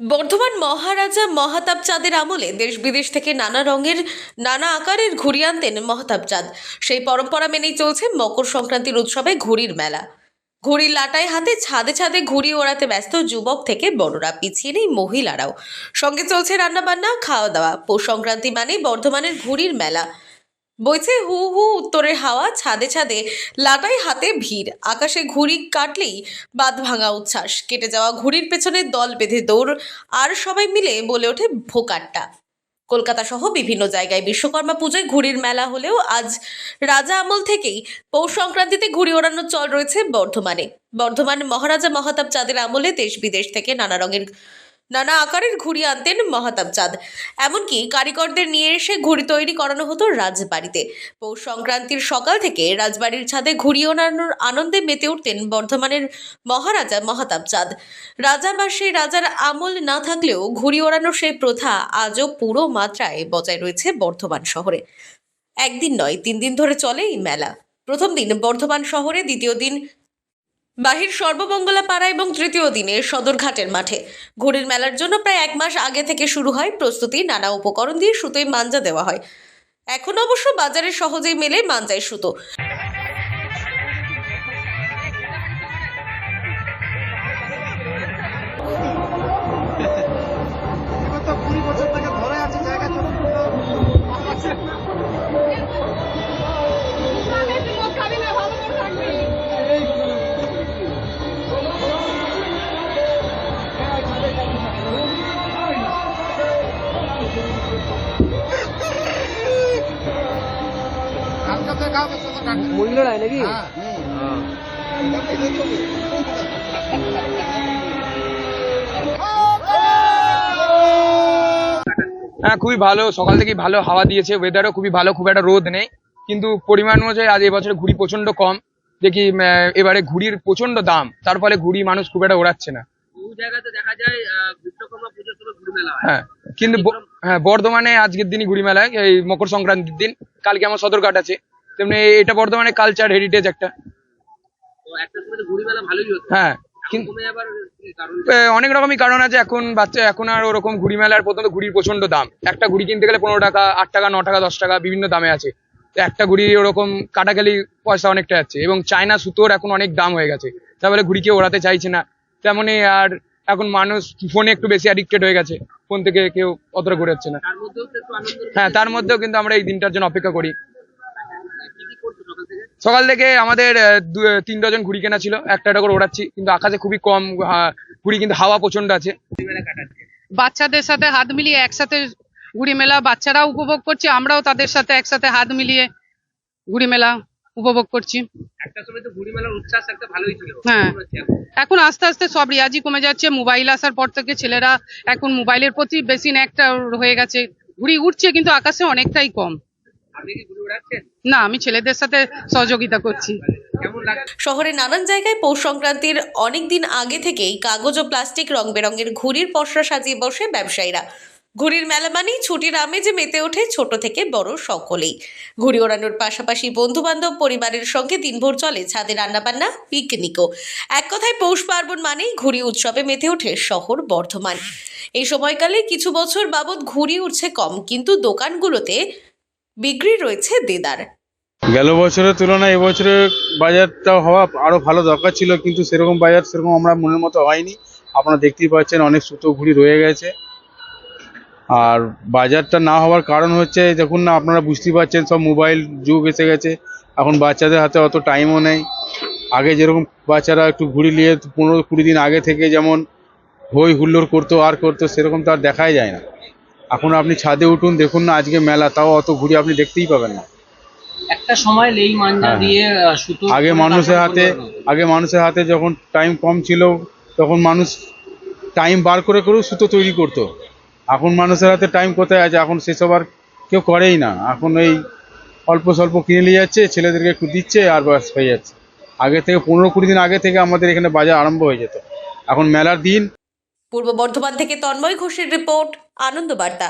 বর্ধমান মহারাজা মহাতাব চাঁদের আমলে দেশ বিদেশ থেকে নানা রঙের, নানা আকারের ঘুড়ি আনতেন মহাতাব চাঁদ। সেই পরম্পরা মেনেই চলছে মকর সংক্রান্তির উৎসবে ঘুড়ির মেলা। ঘুড়ির লাটায় হাতে ছাদে ছাদে ঘুড়ি ওড়াতে ব্যস্ত যুবক থেকে বড়রা, পিছিয়ে নেই মহিলারাও। সঙ্গে চলছে রান্নাবান্না, খাওয়া দাওয়া। পৌষ সংক্রান্তি মানে বর্ধমানের ঘুড়ির মেলা। বইছে হু হু উত্তরের হাওয়া, ছাদে ছাদে লাটাই হাতে ভিড়। আকাশে ঘুড়ি কাটলেই বাদ ভাঙা উচ্ছ্বাস। কেটে যাওয়া ঘুড়ির পেছনে দল বেঁধে দৌড়। আর সবাই মিলে বলে ওঠে ভোকাট্টা। কলকাতা সহ বিভিন্ন জায়গায় বিশ্বকর্মা পুজোয় ঘুড়ির মেলা হলেও আজ রাজা আমল থেকেই পৌষ সংক্রান্তিতে ঘুড়ি ওড়ানোর চল রয়েছে বর্ধমানে। বর্ধমান মহারাজা মহাতাব চাঁদের আমলে দেশ বিদেশ থেকে নানা রঙের নানা আকারের ঘুড়ি আনতেন মহাতাব চাঁদ। এমনকি কারিগরদের নিয়ে এসে ঘুড়ি তৈরি করানো হতো রাজবাড়িতে। পৌষ সংক্রান্তির সকাল থেকে রাজবাড়ির ছাদে ঘুড়ি ওড়ানোর আনন্দে মেতে উঠতেন বর্ধমানের মহারাজা মহাতাব চাঁদ। রাজা বা সেই রাজার আমল না থাকলেও ঘুড়ি ওড়ানোর সেই প্রথা আজও পুরো মাত্রায় বজায় রয়েছে বর্ধমান শহরে। একদিন নয়, তিন দিন ধরে চলে এই মেলা। প্রথম দিন বর্ধমান শহরে, দ্বিতীয় দিন বাহির সর্বমঙ্গলা পাড়া এবং তৃতীয় দিনে সদরঘাটের মাঠে। ঘুড়ির মেলার জন্য প্রায় এক মাস আগে থেকে শুরু হয় প্রস্তুতি, নানা উপকরণ দিয়ে সুতোয় মাঞ্জা দেওয়া হয়। এখন অবশ্য বাজারে সহজেই মেলে মাঞ্জায় সুতো। মূল্য নাই নাকি? হ্যাঁ হ্যাঁ খুবই ভালো। সকাল থেকেই ভালো হাওয়া দিয়েছে। ওয়েদারও খুবই ভালো খুব একটা রোদ নেই। কিন্তু পরিমাণ অনুযায়ী আজ এবছরে ঘুড়ি প্রচণ্ড কম। দেখি এবারে ঘুড়ির প্রচণ্ড দাম। তার ফলে ঘুড়ি মানুষ খুব একটা ওড়াচ্ছে না। হয়। হ্যাঁ কিন্তু হ্যাঁ বর্ধমানে আজকের দিনই ঘুড়ি মেলায় এই মকর সংক্রান্তির দিন। কালকে আমার সদরঘাট আছে। তেমনি এটা বর্ধমানে কালচার হেরিটেজ একটা। হ্যাঁ অনেক রকমই কারণ আছে। এখন বাচ্চা এখন আর ওরকম ঘুড়ি মেলার প্রথমত ঘুড়ির প্রচণ্ড দাম। একটা ঘুড়ি কিনতে গেলে পনেরো টাকা আট টাকা ন টাকা দশ টাকা বিভিন্ন দামে আছে। তো একটা ঘুড়ি ওরকম কাটাকালি পয়সা অনেকটা যাচ্ছে। এবং চায়না সুতোর এখন অনেক দাম হয়ে গেছে। তারপরে ঘুড়ি কেউ ওড়াতে চাইছে না। তেমনই আর এখন মানুষ ফোনে একটু বেশি অ্যাডিক্টেড হয়ে গেছে। ফোন থেকে কেউ অতটা ঘুরে যাচ্ছে না হ্যাঁ তার মধ্যেও কিন্তু আমরা এই দিনটার জন্য অপেক্ষা করি। সকাল থেকে আমাদের তিন ডজন ঘুড়ি কেনা ছিল। একটা একটা করে ওড়াচ্ছি কিন্তু আকাশে খুবই কম ঘুড়ি কিন্তু হাওয়া প্রচণ্ড আছে। ঘুরে মেলা কাটাচ্ছে বাচ্চাদের সাথে হাত মিলিয়ে একসাথে ঘুড়ি মেলা বাচ্চারাও উপভোগ করছে আমরাও তাদের সাথে একসাথে হাত মিলিয়ে ঘুড়ি মেলা উপভোগ করছি। একটা সময় তো ঘুরে মেলার উচ্ছ্বাস একটা ভালোই ছিল। হ্যাঁ। এখন? এখন আস্তে আস্তে সব রিয়াজি কমে যাচ্ছে মোবাইল আসার পর থেকে ছেলেরা এখন মোবাইলের প্রতি বেশি একটা হয়ে গেছে। ঘুড়ি উঠছে কিন্তু আকাশে অনেকটাই কম। না আমি ছেলেদের সাথে সহযোগিতা করছি। শহরে নানান জায়গায় পৌষ সংক্রান্তির অনেক দিন আগে থেকেই কাগজ ও প্লাস্টিক রং বেরঙের ঘুড়ির পসরা সাজিয়ে বসে ব্যবসায়ীরা। ঘুড়ির মেলা মানেই ছুটির আমেজে মেতে ওঠে ছোট থেকে বড় সকলেই। ঘুড়ি ওড়ানোর পাশাপাশি বন্ধু বান্ধব পরিবারের সঙ্গে দিনভর চলে ছাদে রান্নাবান্না পিকনিকও। এক কথায় পৌষ পার্বণ মানেই ঘুড়ি উৎসবে মেতে ওঠে শহর বর্ধমান। এই সময়কালে কিছু বছর বাবদ ঘুড়ি উঠছে কম কিন্তু দোকানগুলোতে বিক্রি রয়েছে দেদার। গেল বছরের তুলনায় এবছরে বাজারটা হওয়া আরও ভালো দরকার ছিল, কিন্তু সেরকম বাজার সেরকম আমরা মনের মতো হয়নি। আপনারা দেখতেই পাচ্ছেন অনেক সুতো ঘুড়ি রয়ে গেছে। আর বাজারটা না হওয়ার কারণ হচ্ছে, দেখুন না, আপনারা বুঝতেই পারছেন সব মোবাইল যুগ এসে গেছে। এখন বাচ্চাদের হাতে অত টাইমও নেই। আগে যেরকম বাচ্চারা একটু ঘুড়ি নিয়ে পনেরো কুড়ি দিন আগে থেকে যেমন হই হুল্লোড় করতো, আর করতো, সেরকম তো আর দেখাই যায় না। এখন আপনি ছাদে উঠুন দেখুন না আজকে মেলা তাও অত ঘুরে আপনি দেখতেই পাবেন না। একটা সময় লেই মাঞ্জা হ্যাঁ। দিয়ে সুতো আগে মানুষের হাতে আগে মানুষের হাতে যখন টাইম কম ছিল তখন মানুষ টাইম বার করে করেও সুতো তৈরি করতো। এখন মানুষের হাতে টাইম কোথায় আছে? এখন সেসব আর কেউ করেই না। এখন এই অল্প স্বল্প কিনে নিয়ে যাচ্ছে ছেলেদেরকে একটু দিচ্ছে আর বাস হয়ে যাচ্ছে। আগে থেকে পনেরো কুড়ি দিন আগে থেকে আমাদের এখানে বাজার আরম্ভ হয়ে যেত। এখন মেলার দিন। পূর্ব বর্ধমান থেকে তন্ময় ঘোষের রিপোর্ট। আনন্দ বার্তা